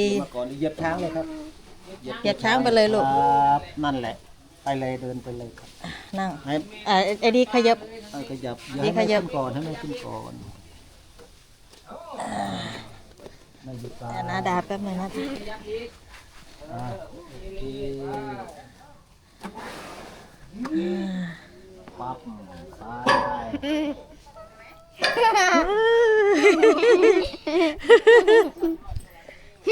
ดีมาก่อนเหยียบช้างเลยครับเหยียบช้างไปเลยลูกครับนั่นแหละ ไปเลยเดินไปเลยครับนั่งให้อ่าไอ้ดีขยับเอาขยับอย่านี่ให้ขยัแม่บขึ้นก่อนให้แม่ขึ้นก่อนไม่หยุดตาอ่านาดาแป๊บหนึงนะอ่าโอเคปั๊บไป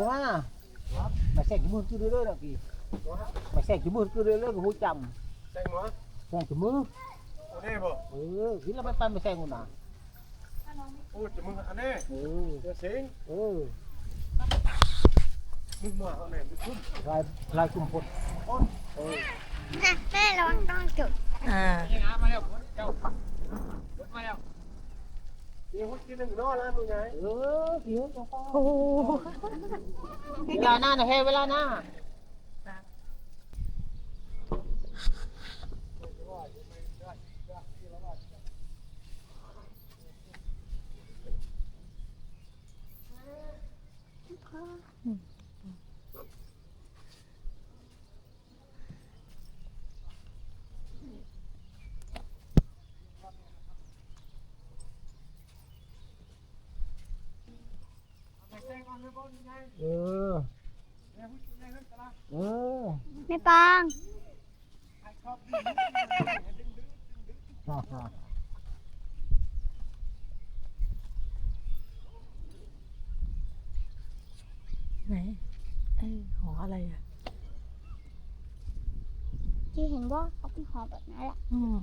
ว้า mà xem cái mưa cứ đưa đó kì mà xem cái mưa cứ đưa đó hú chầm แจ้งหมอ xem cái mưa โอ้เน่บ่ ừ cái là bắt tay mà xem con nào พูดจะมึงอันเน่ ừ เดี๋ยวสิง ừ มึงมาเอาเน่มึงขึ้น lại lại cùng một แม่ระวังต้องจุดอ่านี่นะมาแล้วเจ้ารถมาแล้วมีหุ้นที่หนึ่งนอ แล้วมึงไง ừ thiếu cho con Vela na nè he vela na เออ เออแม่ปองฮ่าฮ่าไหนไอ้หออะไรอะ ที่เห็นว่าเขาเป็นหอแบบนั้นแหละ อืม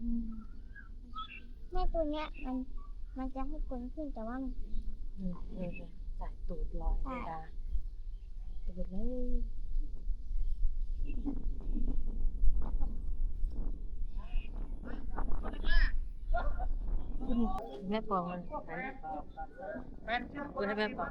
แม่ตัวเนี้ยมันมันจะให้กลนขึ้นแต่ว่ามันนี่นี่นี่ใส่ตูดลอยใช่ดาตูดเลยแม่ปองมันไหนดูให้แม่ปอง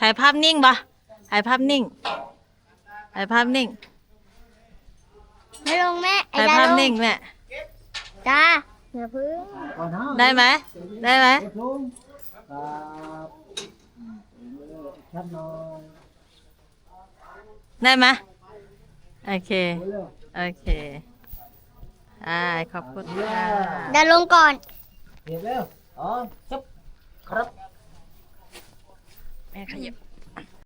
ถ่ายภาพนิ่งปะถ่ายภาพนิ่ง ถ่ายภาพนิ่งไม่ลงแม่ไอ้ถ่ายดาภาพลงนิ่งแม่จ้าอย่าพึ่งก่อนนะได้ไหม ได้ไหมเก็บลงครับชัดหน่อยได้ไหม โอเคเร็วโอเคอ่าขอบคุณค่ะดาลงก่อนเก็บเร็วอ๋อจับครับแม่ขยับ